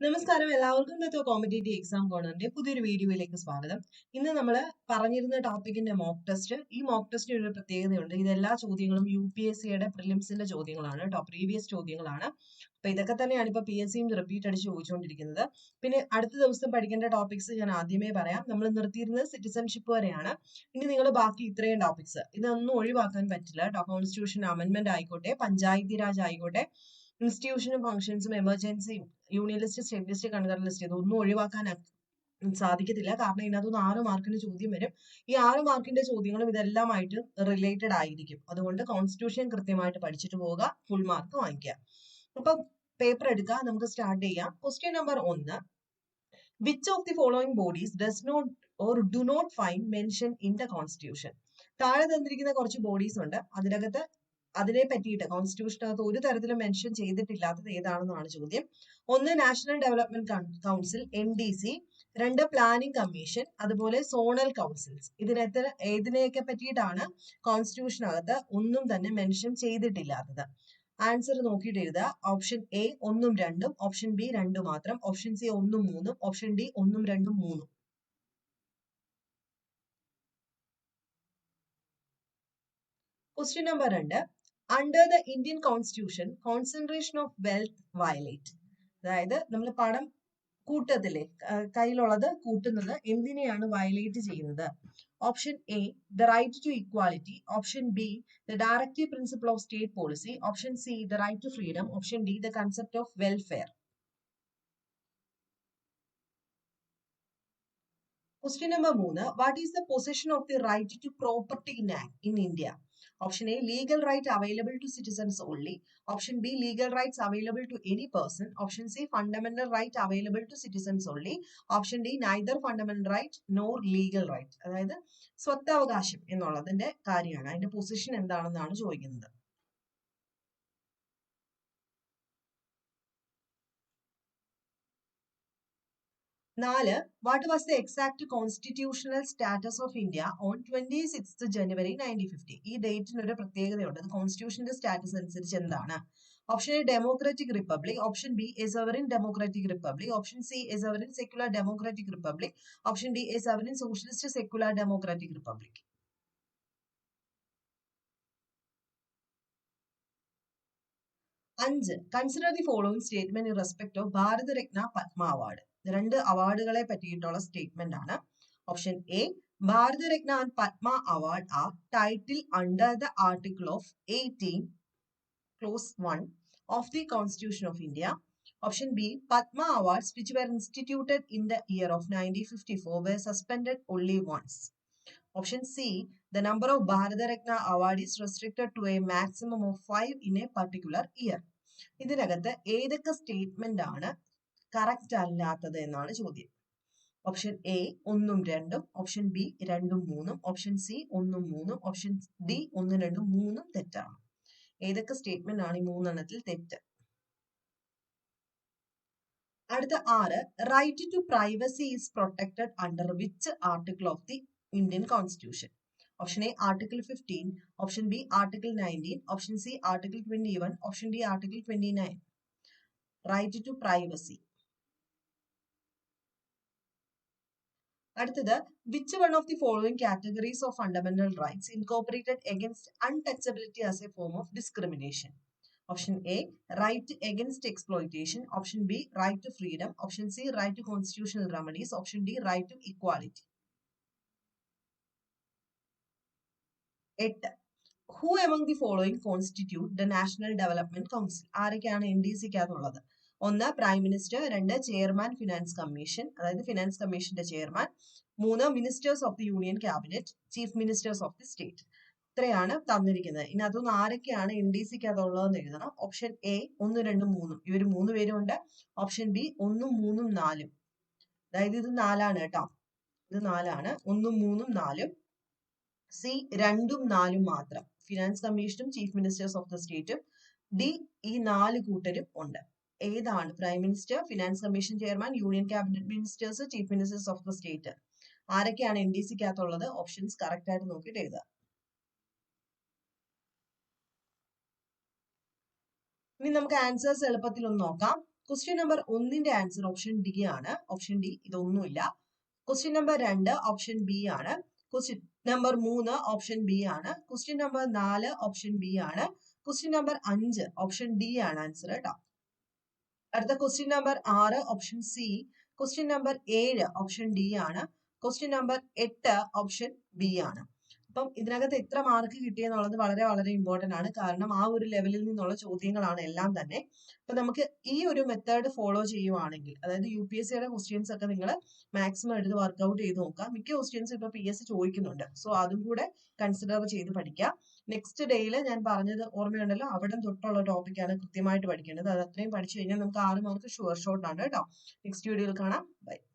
നമസ്കാരം. എല്ലാവർക്കും ഇന്നത്തെ കോമ്പറ്റേറ്റീവ് എക്സാം കോണറിന്റെ പുതിയൊരു വീഡിയോയിലേക്ക് സ്വാഗതം. ഇന്ന് നമ്മൾ പറഞ്ഞിരുന്ന ടോപ്പിക്കിന്റെ മോക്ക് ടെസ്റ്റ് ഈ മോക്ക് ടെസ്റ്റിന് ഒരു പ്രത്യേകതയുണ്ട്. ഇത് എല്ലാ ചോദ്യങ്ങളും യു പി എസ് സിയുടെ പ്രിലിംസിന്റെ ചോദ്യങ്ങളാണ് കേട്ടോ പ്രീവിയസ് ചോദ്യങ്ങളാണ്. അപ്പൊ ഇതൊക്കെ തന്നെയാണ് ഇപ്പൊ പി എസ് സിയും റിപ്പീറ്റ് അടിച്ച് ചോദിച്ചുകൊണ്ടിരിക്കുന്നത് പിന്നെ അടുത്ത ദിവസം പഠിക്കേണ്ട ടോപ്പിക്സ് ഞാൻ ആദ്യമേ പറയാം. നമ്മൾ നിർത്തിയിരുന്നത് സിറ്റിസൺഷിപ്പ് വരെയാണ്. ഇനി നിങ്ങൾ ബാക്കി ഇത്രയും ടോപ്പിക്സ് ഇതൊന്നും ഒഴിവാക്കാൻ പറ്റില്ല കോൺസ്റ്റിറ്റ്യൂഷൻ അമെന്റ്മെന്റ് ആയിക്കോട്ടെ പഞ്ചായത്തി രാജ് ആയിക്കോട്ടെ ഇൻസ്റ്റിറ്റ്യൂഷനും ഫംഗ്ഷൻസും എമർജൻസിയും union list state list concurrent list ഇതൊന്നും ഒഴിവാക്കാൻ സാധിക്കത്തില്ല. കാരണം ഇതിനകത്തുനിന്ന് ആറ് മാർക്കിന്റെ ചോദ്യം വരും. ഈ ആറ് മാർക്കിന്റെ ചോദ്യങ്ങളും ഇതെല്ലാമായിട്ട് റിലേറ്റഡ് ആയിരിക്കും. അതുകൊണ്ട് കോൺസ്റ്റിറ്റ്യൂഷൻ കൃത്യമായിട്ട് പഠിച്ചിട്ട് പോവുക. ഫുൾ മാർക്ക് വാങ്ങിക്കുക. അപ്പൊ പേപ്പർ എടുക്കുക. നമുക്ക് സ്റ്റാർട്ട് ചെയ്യാം. ക്വസ്റ്റ്യൻ നമ്പർ ഒന്ന്. Which of the following bodies does not or do not find mention in the constitution താഴെ തന്നിരിക്കുന്ന കുറച്ച് ബോഡീസ് ഉണ്ട്. അതിനകത്ത് അതിനെ പറ്റിയിട്ട് കോൺസ്റ്റിറ്റ്യൂഷനകത്ത് ഒരു തരത്തിലും മെൻഷൻ ചെയ്തിട്ടില്ലാത്തത് ഏതാണെന്നാണ് ചോദ്യം. ഒന്ന് national development council N D C രണ്ട് പ്ലാനിംഗ് കമ്മീഷൻ അതുപോലെ സോണൽ കൗൺസിൽസ് ഇതിനെത്ര ഏതിനെയൊക്കെ പറ്റിയിട്ടാണ് കോൺസ്റ്റിറ്റ്യൂഷനകത്ത് ഒന്നും തന്നെ മെൻഷൻ ചെയ്തിട്ടില്ലാത്തത്? ആൻസർ നോക്കിയിട്ട് എഴുതുക. ഓപ്ഷൻ എ ഒന്നും രണ്ടും ഓപ്ഷൻ ബി രണ്ടും മാത്രം ഓപ്ഷൻ സി ഒന്നും മൂന്നും ഓപ്ഷൻ ഡി ഒന്നും രണ്ടും മൂന്നും. ക്വസ്റ്റ്യൻ നമ്പർ രണ്ട്. Under the Indian constitution concentration of wealth violate അതായത് നമ്മൾ പണം കൂട്ടത്തിലെ കയ്യിലുള്ളത് കൂട്ടുന്നത് എന്തിനെയാണ് വയലേറ്റ് ചെയ്യുന്നത്? Option A the right to equality option B the directive principle of state policy option C the right to freedom option D the concept of welfare question number മൂന്ന് what is the position of the right to property in in India option A legal right available to citizens only option B legal rights available to any person option C fundamental right available to citizens only option D neither fundamental right nor legal right അതായത് സ്വത്തവകാശം എന്നുള്ളതിന്റെ കാര്യമാണ്. അതിന്റെ position എന്താണെന്നാണ് ചോദിക്കുന്നത്. നാല് what was the exact constitutional status of India on twenty six January nineteen fifty ഈ ഡേറ്റിന് ഒരു പ്രത്യേകതയുണ്ട്. കോൺസ്റ്റിറ്റ്യൂഷന്റെ സ്റ്റാറ്റസ് അനുസരിച്ച് എന്താണ്? Option A democratic republic option B a sovereign democratic republic option C A sovereign secular democratic republic option D a sovereign socialist secular democratic republic അഞ്ച് consider the following statement in respect of Bharat Ratna Padma award രണ്ട് അവാർഡുകളെ പറ്റിയിട്ടുള്ള statement ആണ്. Option A Bharat Ratna and Padma award R title under the article of eighteen clause one of the constitution of India option B Padma awards which were instituted in the year of nineteen fifty four were suspend only once option C the number of Bharat Ratna award is restricted to a maximum of five in a particular year ഇതിനകത്ത് ഏതൊക്കെ statement ആണ് correct അല്ലാത്തത് എന്നാണ് ചോദ്യം. Option A ഒന്നും രണ്ടും option B രണ്ടും മൂന്നും ഓപ്ഷൻ സി ഒന്നും മൂന്നും ഓപ്ഷൻ ഡി ഒന്നും രണ്ടും മൂന്നും തെറ്റാണ്. ഏതൊക്കെ സ്റ്റേറ്റ്മെന്റ് ആണ് ഈ മൂന്നെണ്ണത്തിൽ തെറ്റ്? അടുത്ത ആറ് right to privacy is protected under which article of the Indian constitution option A article fifteen option B article nineteen option C article twenty one option D article twenty nine right to privacy അടുത്തത് which one of the following categories of fundamental rights incorporated against untouchability as a form of discrimination option A right against exploitation option B right to freedom option C right to constitutional remedies option D right to equality എട്ട്. Who among the following constitute the national development council ആരൊക്കെയാണ് N D സിക്കകത്തുള്ളത് ഒന്ന് prime minister രണ്ട് chairman finance commission അതായത് finance കമ്മീഷന്റെ chairman മൂന്ന് ministers of the union cabinet chief ministers of the state ഇത്രയാണ് തന്നിരിക്കുന്നത്. ഇനി അതൊന്ന് ആരൊക്കെയാണ് എൻ ഡി സിക്ക് അതുള്ളതെന്ന് എഴുതണം. ഓപ്ഷൻ എ ഒന്ന് രണ്ടും മൂന്നും. ഇവർ മൂന്ന് പേരും ഉണ്ട് ഓപ്ഷൻ ബി ഒന്നും മൂന്നും നാലും. അതായത് ഇത് നാലാണ് കേട്ടോ. ഇത് നാലാണ്. ഒന്നും മൂന്നും നാലും. സി രണ്ടും നാലും മാത്രം. ഫിനാൻസ് കമ്മീഷനും ചീഫ് മിനിസ്റ്റേഴ്സ് ഓഫ് ദ സ്റ്റേറ്റും ഡി ഈ നാല് കൂട്ടരും ഉണ്ട്. ഏതാണ്? Prime minister finance commission chairman union cabinet ministers chief ministers of the state ആരൊക്കെയാണ് എൻ ഡി സിക്കകത്തുള്ളത് ഓപ്ഷൻസ് കറക്റ്റ് ആയിട്ട് നോക്കിയിട്ട് എഴുതുക. ഇനി നമുക്ക് ആൻസേഴ്സ് എളുപ്പത്തിൽ ഒന്ന് നോക്കാം. ക്വസ്റ്റ്യൻ നമ്പർ ഒന്നിന്റെ ആൻസർ ഓപ്ഷൻ ഡി ആണ്. ഓപ്ഷൻ ഡി ഇതൊന്നുമില്ല. ക്വസ്റ്റ്യൻ നമ്പർ രണ്ട് ഓപ്ഷൻ ബി ആണ്. ക്വസ്റ്റ്യൻ നമ്പർ മൂന്ന് ഓപ്ഷൻ ബി ആണ്. ക്വസ്റ്റ്യൻ നമ്പർ നാല് ഓപ്ഷൻ ബി ആണ്. ക്വസ്റ്റ്യൻ നമ്പർ അഞ്ച് ഓപ്ഷൻ ഡി ആണ് ആൻസർ കേട്ടോ അടുത്ത ക്വസ്റ്റ്യൻ നമ്പർ ആറ് ഓപ്ഷൻ സി ക്വസ്റ്റ്യൻ നമ്പർ ഏഴ് ഓപ്ഷൻ ഡി ആണ്. ക്വസ്റ്റ്യൻ നമ്പർ എട്ട് ഓപ്ഷൻ ബി ആണ്. അപ്പം ഇതിനകത്ത് എത്ര മാർക്ക് കിട്ടിയെന്നുള്ളത് വളരെ വളരെ ഇമ്പോർട്ടന്റ് ആണ്. കാരണം ആ ഒരു ലെവലിൽ നിന്നുള്ള ചോദ്യങ്ങളാണ് എല്ലാം തന്നെ. അപ്പൊ നമുക്ക് ഈ ഒരു മെത്തേഡ് ഫോളോ ചെയ്യുവാണെങ്കിൽ അതായത് യു പി എസ് സിയുടെ ക്വസ്റ്റ്യൻസ് ഒക്കെ നിങ്ങൾ മാക്സിമം എടുത്ത് വർക്ക്ഔട്ട് ചെയ്ത് നോക്കുക. മിക്ക ക്വസ്റ്റ്യൻസ് ഇപ്പൊ പി എസ് ചോദിക്കുന്നുണ്ട്. സോ അതും കൂടെ കൺസിഡർ ചെയ്ത് പഠിക്കുക. നെക്സ്റ്റ് ഡേയിൽ ഞാൻ പറഞ്ഞത് ഓർമ്മയുണ്ടല്ലോ? അവിടെ തൊട്ടുള്ള ടോപ്പിക്കാണ് കൃത്യമായിട്ട് പഠിക്കേണ്ടത്. അത് അത്രയും പഠിച്ചു കഴിഞ്ഞാൽ നമുക്ക് ആറ് മാർക്ക് ഷുവർ ഷോട്ട് ആണ് കേട്ടോ. നെക്സ്റ്റ് വീഡിയോയിൽ കാണാം. ബൈ